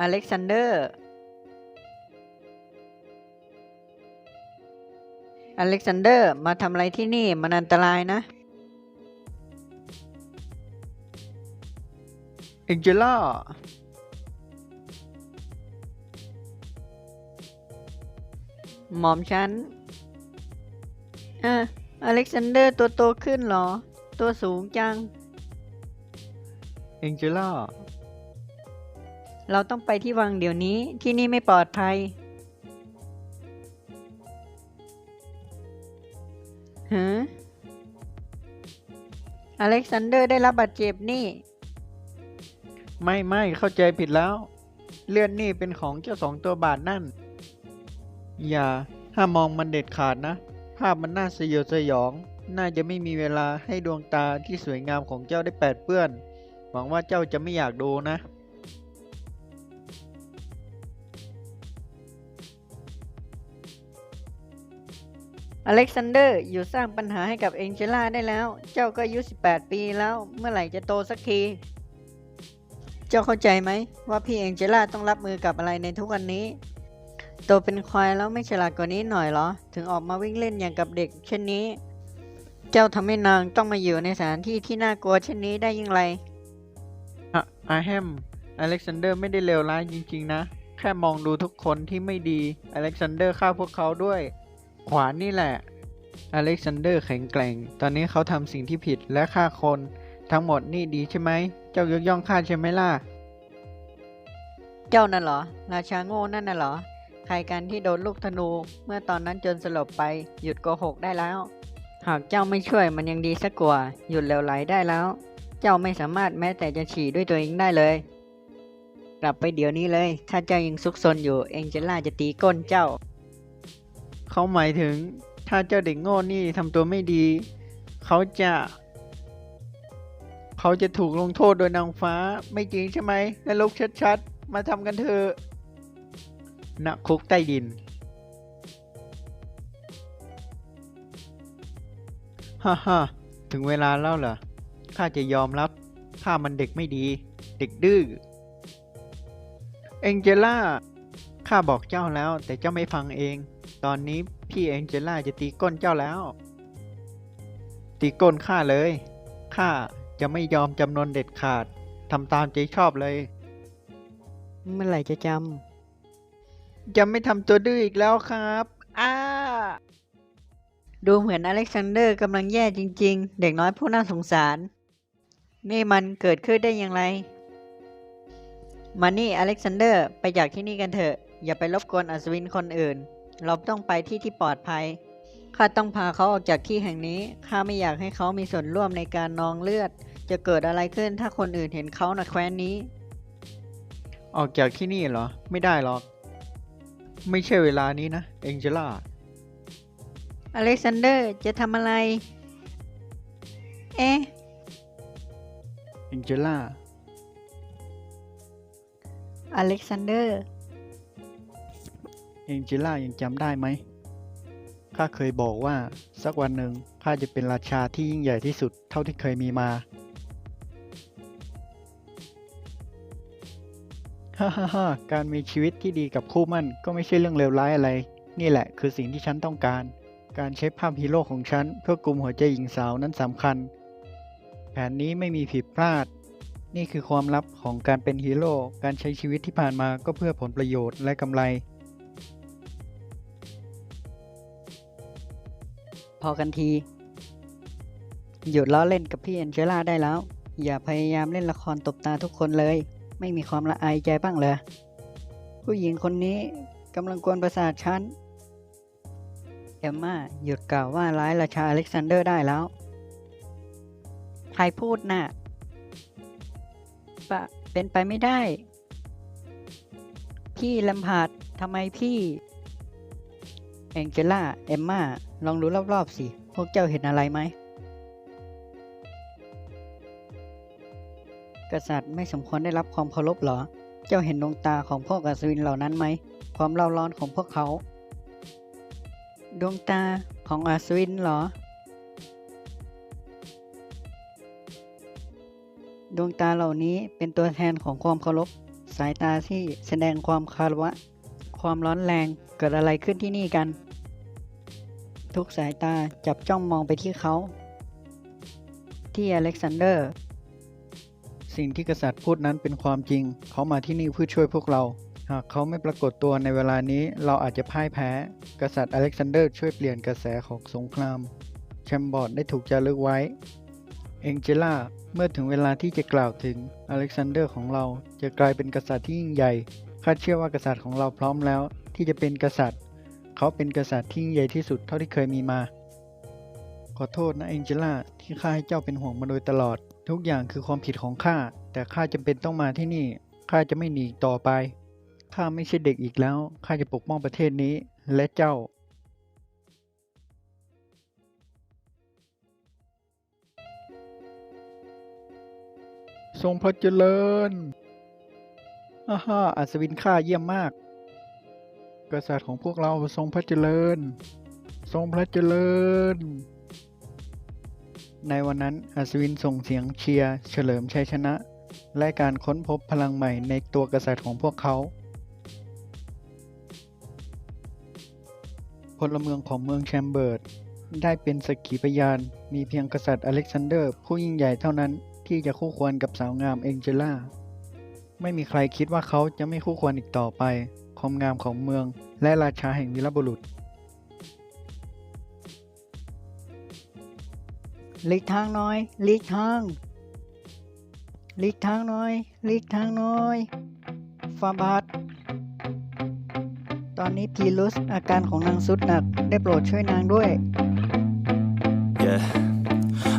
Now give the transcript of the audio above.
อเล็กซานเดอร์ อเล็กซานเดอร์ มาทำอะไรที่นี่ มันอันตรายนะ เอ็งเจล่าหมอมฉันอะอเล็กซานเดอร์ตัวโตขึ้นเหรอ ตัวสูงจัง เอ็งเจล่า เราต้องไปที่วังเดี๋ยวนี้ ที่นี่ไม่ปลอดภัยฮะอเล็กซานเดอร์ได้รับบาดเจ็บนี่ ไม่ไม่เข้าใจผิดแล้ว เลื่อนนี่เป็นของเจ้าสองตัวบาทนั่น อย่า ห้ามมองมันเด็ดขาดนะ ภาพมันน่าสยดสยอง น่าจะไม่มีเวลาให้ดวงตาที่สวยงามของเจ้าได้แปดเปื้อน หวังว่าเจ้าจะไม่อยากดูนะ อเล็กซานเดอร์อยู่สร้างปัญหาให้กับเองเจล่าได้แล้ว เจ้าก็อายุ 18 ปีแล้ว เมื่อไหร่จะโตสักที เจ้าเข้าใจไหม ว่าพี่เองเจล่าต้องรับมือกับอะไรในทุกวันนี้ โตเป็นควายแล้วไม่ฉลาดกว่านี้หน่อยเหรอ ถึงออกมาวิ่งเล่นอย่างกับเด็ก เช่นนี้ เจ้าทำให้นางต้องมาอยู่ในสถานที่ที่น่ากลัวเช่นนี้ได้ยิ่งไรอะอาแฮม อเล็กซานเดอร์ไม่ได้เลวร้ายจริง ๆ นะ แค่มองดูทุกคนที่ไม่ดี อเล็กซานเดอร์ฆ่าพวกเขาด้วย ขวานนี่แหละ อเล็กซานเดอร์แข็งแกร่ง ตอนนี้เขาทำสิ่งที่ผิดและฆ่าคน ทั้งหมดนี่ดีใช่ไหม เจ้ายกย่องข้าใช่ไหมล่ะ เจ้านั่นเหรอ ราชาโง่นั่นน่ะเหรอ ใครกันที่โดนลูกธนู เมื่อตอนนั้นจนสลบไป หยุดโกหกได้แล้ว หากเจ้าไม่ช่วยมันยังดีสักกว่า หยุดเลวไหลได้แล้ว เจ้าไม่สามารถแม้แต่จะฉี่ด้วยตัวเองได้เลยกลับไปเดี๋ยวนี้เลย ถ้าเจ้ายังซุกซนอยู่ เองเจล่าจะตีก้นเจ้า เขาหมายถึงถ้าเจ้าเด็กโง่นี่ทำตัวไม่ดี เขาจะ เขาจะถูกลงโทษโดยนางฟ้าไม่จริงใช่ไหมนรกชัดๆ มาทำกันเถอะณคุกใต้ดิน ฮ่าฮ่าถึงเวลาแล้วเหรอ ข้าจะยอมรับข้ามันเด็กไม่ดี เด็กดื้อ เอ็งเจล่า ข้าบอกเจ้าแล้วแต่เจ้าไม่ฟังเอง ตอนนี้พี่เอ็งเจล่าจะตีก้นเจ้าแล้ว ตีก้นข้าเลย ข้าจะไม่ยอมจำนนเด็ดขาด ทำตามใจชอบเลย เมื่อไหร่จะจจะไม่ทำตัวดื้ออีกแล้วครับ อ้าำดูเหมือนอเล็กซานเดอร์กำลังแย่จริง ๆ เด็กน้อยผู้น่าสงสาร นี่มันเกิดขึ้นได้อย่างไร มานี่อเล็กซานเดอร์ไปจากที่นี่กันเถอะ อย่าไปรบกวนอัศวินคนอื่น เราต้องไปที่ที่ปลอดภัย ข้าต้องพาเขาออกจากที่แห่งนี้ ข้าไม่อยากให้เขามีส่วนร่วมในการนองเลือด จะเกิดอะไรขึ้นถ้าคนอื่นเห็นเขาในแคว้นนี้ ออกจากที่นี่เหรอ ไม่ได้หรอก ไม่ใช่เวลานี้นะ เอ็งเจล่า อเล็กซานเดอร์จะทำอะไร เอ๊ะ เอ็งเจล่า อเล็กซานเดอร์ เอ็งเจล่ายังจำได้ไหมข้าเคยบอกว่าสักวันหนึ่งข้าจะเป็นราชาที่ยิ่งใหญ่ที่สุดเท่าที่เคยมีมาฮ่าฮ่าฮ่าการมีชีวิตที่ดีกับคู่มั่นก็ไม่ใช่เรื่องเลวร้ายอะไร นี่แหละคือสิ่งที่ฉันต้องการ การใช้ภาพฮีโร่ของฉันเพื่อกลุ่มหัวใจหญิงสาวนั้นสำคัญ แผนนี้ไม่มีผิดพลาด นี่คือความลับของการเป็นฮีโร่ การใช้ชีวิตที่ผ่านมาก็เพื่อผลประโยชน์และกำไร พอกันที หยุดล้อเล่นกับพี่แอนเจล่าได้แล้ว อย่าพยายามเล่นละครตบตาทุกคนเลย ไม่มีความละอายใจบ้างเลยผู้หญิงคนนี้กำลังกวนประสาทฉันเอมมาหยุดกล่าวว่าร้ายราชาอเล็กซานเดอร์ได้แล้ว ใครพูดน่ะปะเป็นไปไม่ได้ พี่ลำพาดทำไมพี่ แองเจล่า เอมมา ลองดูรอบๆสิ พวกเจ้าเห็นอะไรไหม กษัตริย์ไม่สมควรได้รับความเคารพหรอ เจ้าเห็นดวงตาของพวกอัศวินเหล่านั้นไหม ความเล่าร้อนของพวกเขา ดวงตาของอัศวินหรอ ดวงตาเหล่านี้เป็นตัวแทนของความเคารพ สายตาที่แสดงความคารวะ ความร้อนแรง เกิดอะไรขึ้นที่นี่กัน ทุกสายตาจับจ้องมองไปที่เขา ที่อเล็กซานเดอร์ สิ่งที่กษัตริย์พูดนั้นเป็นความจริง เขามาที่นี่เพื่อช่วยพวกเรา หากเขาไม่ปรากฏตัวในเวลานี้เราอาจจะพ่ายแพ้ กษัตริย์อเล็กซานเดอร์ช่วยเปลี่ยนกระแสของสงคราม แชมบอร์ดได้ถูกจารึกไว้ เองเจล่า เมื่อถึงเวลาที่จะกล่าวถึงอเล็กซานเดอร์ของเราจะกลายเป็นกษัตริย์ที่ยิ่งใหญ่ข้าเชื่อว่ากษัตริย์ของเราพร้อมแล้วที่จะเป็นกษัตริย์ เขาเป็นกษัตริย์ที่ยิ่งใหญ่ที่สุดเท่าที่เคยมีมา ขอโทษนะเองเจล่าที่ข้าให้เจ้าเป็นห่วงมาโดยตลอด ทุกอย่างคือความผิดของข้า แต่ข้าจำเป็นต้องมาที่นี่ ข้าจะไม่หนีต่อไป ข้าไม่ใช่เด็กอีกแล้ว ข้าจะปกป้องประเทศนี้และเจ้าทรงพระเจริญอาฮ่าอัศวินข้าเยี่ยมมาก กษัตริย์ของพวกเราทรงพระเจริญ ทรงพระเจริญ ในวันนั้นอัศวินส่งเสียงเชียร์เฉลิมชัยชนะ และการค้นพบพลังใหม่ในตัวกษัตริย์ของพวกเขาพลเมืองของเมืองแชมเบิร์ดได้เป็นสักขีพยาน มีเพียงกษัตริย์อเล็กซานเดอร์ ผู้ยิ่งใหญ่เท่านั้นที่จะคู่ควรกับสาวงามเองเจล่า ไม่มีใครคิดว่าเขาจะไม่คู่ควรอีกต่อไป ความงามของเมือง และราชาแห่งวีรบุรุษหลีกทางหน้อยหลีกทางหลีกทางหน้อยหลีกทางหน้อยฟาบาทตอนนี้พีลุสอาการของนางสุดหนัก ได้โปรดช่วยนางด้วย Yeah.